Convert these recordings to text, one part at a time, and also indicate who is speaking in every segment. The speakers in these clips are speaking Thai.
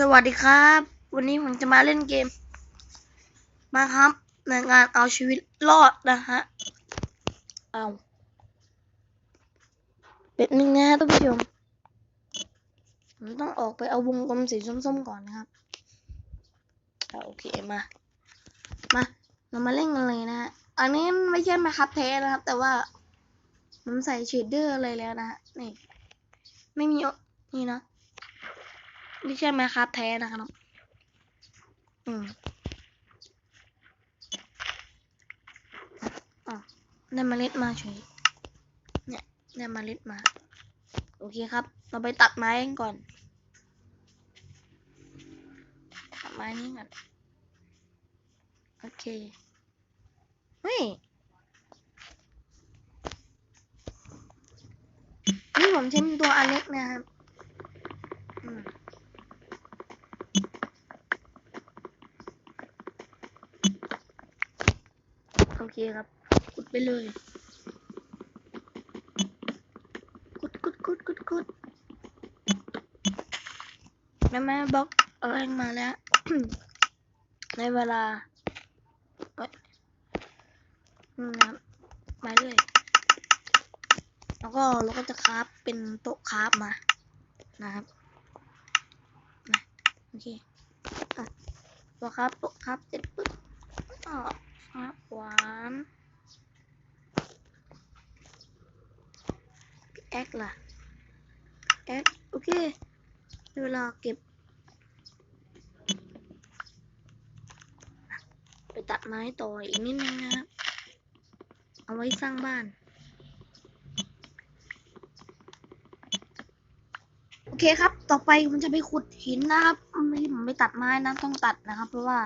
Speaker 1: สวัสดีครับ วันนี้ผมจะมาเล่นเกม มาครับในงานเอาชีวิตรอดนะฮะ เอาเป็ดหนึ่งนะท่านผู้ชมผมต้องออกไปเอาวงกลมสีส้มๆก่อนนะครับอ่าโอเคมา มา เรามาเล่นกันเลยนะฮะ อันนี้ไม่ใช่มาครับแท้นะครับ แต่ว่าผมใส่เชดเดอร์อะไรแล้วนะฮะนี่ ไม่มีนี่นะ ไม่ใช่ไหมครับแท้นะครับอืมอ๋อได้เมล็ดมาเฉยเนี่ยได้เมล็ดมา โอเคครับ เราไปตัดไม้กันก่อน ตัดไม้นี้ก่อน โอเค เฮ้ยนี่ผมใช้ตัวอเล็กนะครับ อืม โอ เคครับกดไปเลยกดกดกดกดกดแม่แม่บล็อกอะไรมาแล้ว ในเวลาเอ้ยนี่นะมาเรื่อยแล้วก็เราก็จะคราฟเป็นโต๊ะคราฟมา นะครับโอเคอะตัวคราฟโต๊ะคราฟเสร็จปุ๊บก็ครับ หวานแอคล่ะแอคโอเคได้เวลาเก็บ ไปตัดไม้ต่ออีกนิดนึงนะครับ เอาไว้สร้างบ้าน โอเคครับ ต่อไปผมจะไปขุดหินนะครับไม่ได้ผมไปตัดไม้นะต้องตัดนะครับ เพราะว่า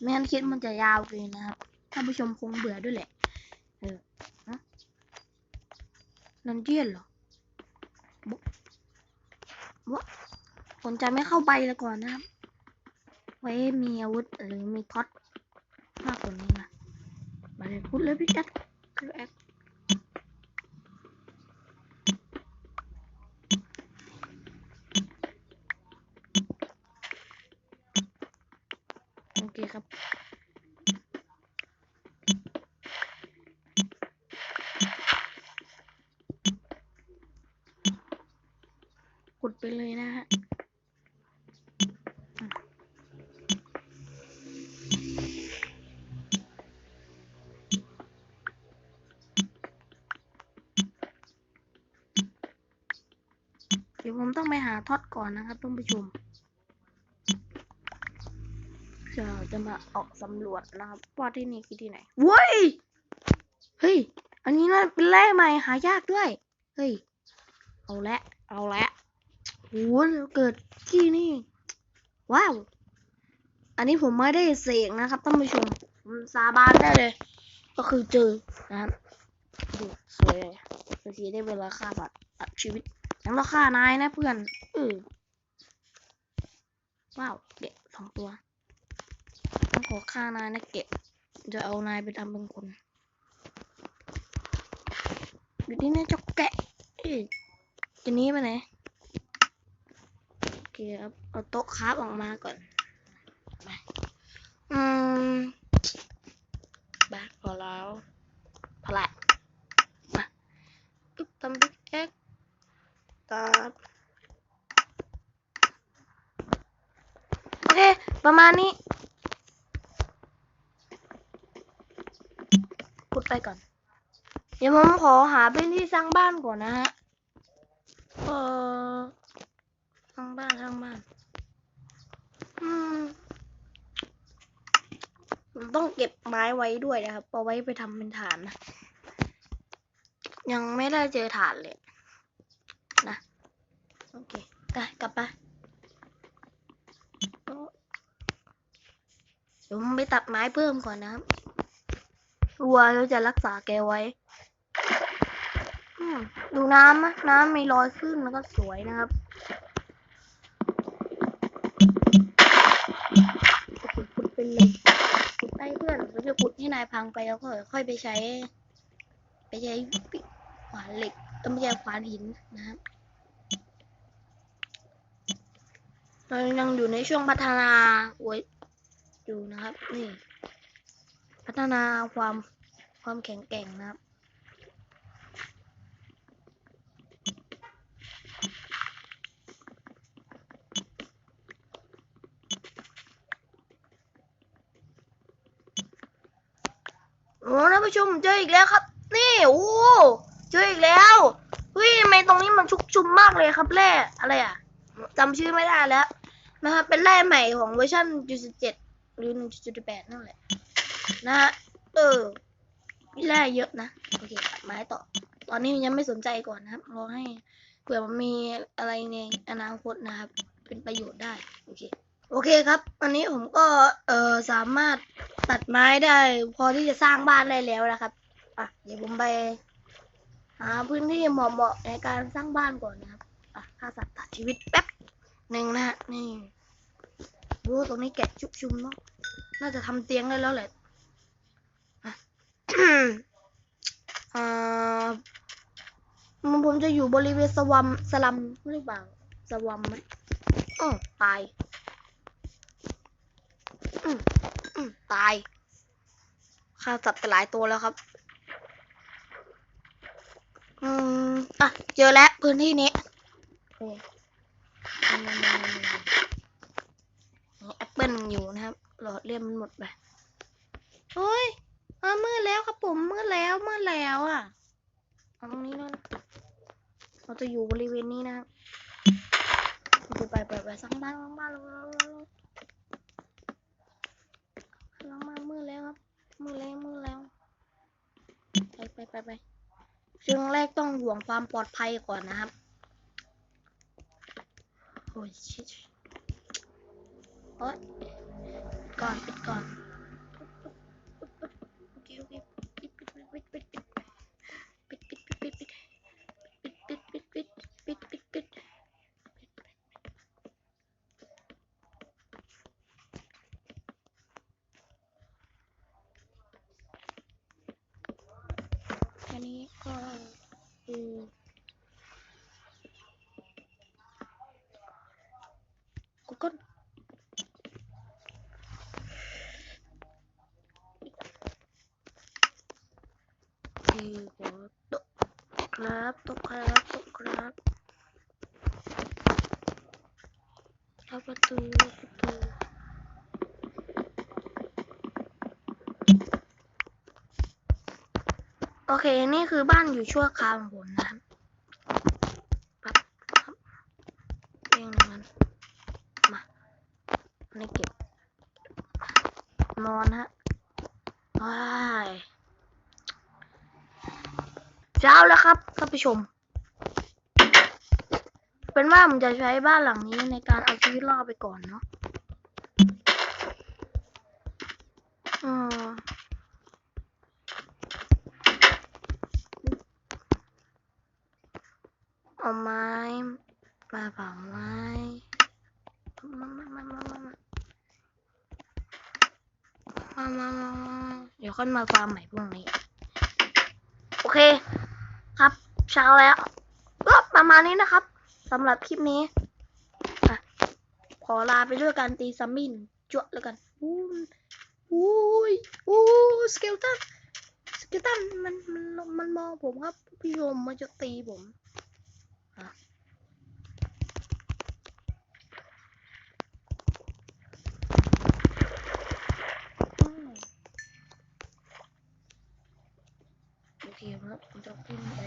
Speaker 1: ไม่งั้นคลิปมันจะยาวเกินนะครับ ท่านผู้ชมคงเบื่อด้วยแหละ เออนะนันเจียนเหรอบวะผมจะไม่เข้าไปแล้วก่อนนะครับ ไว้มีอาวุธหรือมีท็อตมากกว่านี้นะมาเลยพูดเลยพี่แอดคือแอดโอเคครับ ขุ ดไปเลยนะฮะเดี๋ยวผมต้องไปหาท็อตก่อนนะครับท่านผู้ชมจะจะมาออกสำรวจนะครับว่าที่นี่คือที่ไหนเว้ยเฮ้ย อันนี้น่าเป็นแร่ใหม่หายากด้วย เฮ้ย เอาละ เอาละ โหเกิดที่นี่ ว้าว อันนี้ผมไม่ได้เสกนะครับท่านผู้ชมผมสาบานได้เลย ก็คือเจอนะครับดูสวยเลยบางทีได้เวลาฆ่าสัตว์ชีวิตยังเราฆ่านายนะเพื่อนออว้าวเก็บสองตัวต้องขอฆ่านายนะเก็บจะเอานายไปทำเป็นคนอยู่ที่นี่เจ้าแกะจะนี้ไปไหน เคครับ เอาโต๊ะคราฟออกมาก่อนไปอืมบาพอแล้วพอละมาอึ๊บทำบิ๊กแอ็กตัดโอเค ประมาณนี้พูดไปก่อน เดี๋ยวผมขอหาพื้นที่สร้างบ้านก่อนนะฮะ เออ สร้างบ้านสร้างบ้าน อืมผมต้องเก็บไม้ไว้ด้วยนะครับเอาไว้ไปทำเป็นฐานนะ ยังไม่ได้เจอฐานเลยนะ โอเคไปกลับไปเดี๋ยวผมไปตัดไม้เพิ่มก่อนนะครับวัวเราจะรักษาแกไว้อืมดูน้ำนะน้ำมีรอยขึ้นแล้วก็สวยนะครับ ขุดขุดเป็นเลยขุดไปเพื่อนเราจะขุดให้นายพังไปแล้วก็ค่อยไปใช้ ไปใช้ขวานเหล็กเออไม่ใช่ขวานหินนะครับเรายังอยู่ในช่วงพัฒนาไว้อยู่นะครับ นี่ พัฒนาความความแข็งแกร่งนะครับ โอ้ท่านผู้ชมเจออีกแล้วครับ นี่โอ้เจออีกแล้วเฮ้ยทำไมตรงนี้มันชุกชุมมากเลยครับแร่อะไรอะจำชื่อไม่ได้แล้วนะครับเป็นแร่ใหม่ของเวอร์ชัน1.7หรือ1.8นั่นแหละนะฮะเออแร่เยอะนะโอเคไม้ต่อ ตอนนี้ยังไม่สนใจก่อนนะครับรอให้เผื่อมันมีอะไรในอนาคตนะครับ เป็นประโยชน์ได้โอเค โอเคครับ อันนี้ผมก็เออสามารถตัดไม้ได้ พอที่จะสร้างบ้านได้แล้วนะครับ อะ เดี๋ยวผมไปหาพื้นที่เหมาะๆในการสร้างบ้านก่อนนะครับ อะฆ่าสัตว์ตัดชีวิตแป๊บหนึ่งนะฮะ นี่ดูตรงนี้แกะชุบชุมเนาะ น่าจะทำเตียงได้แล้วแหละอะอ่ามันผมจะอยู่บริเวณสวัมสลัมหรือเปล่าสวัมไหมอ้อตาย ตายฆ่าสัตว์ไปหลายตัวแล้วครับ อืม อะ เจอแล้วพื้นที่นี้อ้ยนี่แอปเปิลอยู่นะครับ หลอดเลี่ยมมันหมดไปโอ้ยอะมืดแล้วครับผมมืดแล้วมืดแล้วอะเอาตรงนี้ด้วยนเราจะอยู่บริเวณนี้นะครับ ไปไปไปไปสร้างบ้านสร้างบ้านแล้วล้างมามืดแล้วครับ มืดแล้วมืดแล้ว ไปไปเรื่องแรกต้องห่วงความปลอดภัยก่อนนะครับ โอ้ยชิโอ้ยก่อนปิดก่อน อันนี้ก็คือกูก็คือหัวโตะครับโตะครับโตะครับเข้าประตูประตู โอ เค นี่คือบ้านอยู่ชั่วคราวของผมนะครับปั๊บครับเรียงหนึ่งมันมานี่เก็บ นอนฮะว้ายเช้าแล้วครับท่านผู้ชม เป็นว่าผมจะใช้บ้านหลังนี้ในการเอาชีวิตรอดไปก่อนเนาะอืม เอาไม้ มาเผาไม้มามามามามามามามามาเดี๋ยวค่อยมาฟาร์มใหม่พรุ่งนี้ โอเค ครับ เช้าแล้วก็ประมาณนี้นะครับสำหรับคลิปนี้อะขอลาไปด้วยการตีซัมมินจั่วแล้วกันอู้อู้ยอู้สเกลตันสเกลตันมันมันมันมองผมครับพี่ชมมันจะตีผม อืมโอ เคครับผมจะขึ้นไป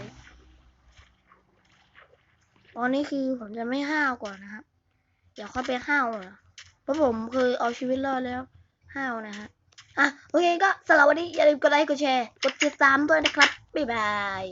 Speaker 1: ตอนนี้คือผมจะไม่ห้าวก่อนนะครับเดี๋ยวค่อยไปห้าวนะเพราะผมเคยเอาชีวิตรอดแล้วห้าวนะฮะอะโอเคก็สำหรับวันนี้อย่าลืมกดไลค์กดแชร์ กดติดตามด้วยนะครับ บ๊ายบาย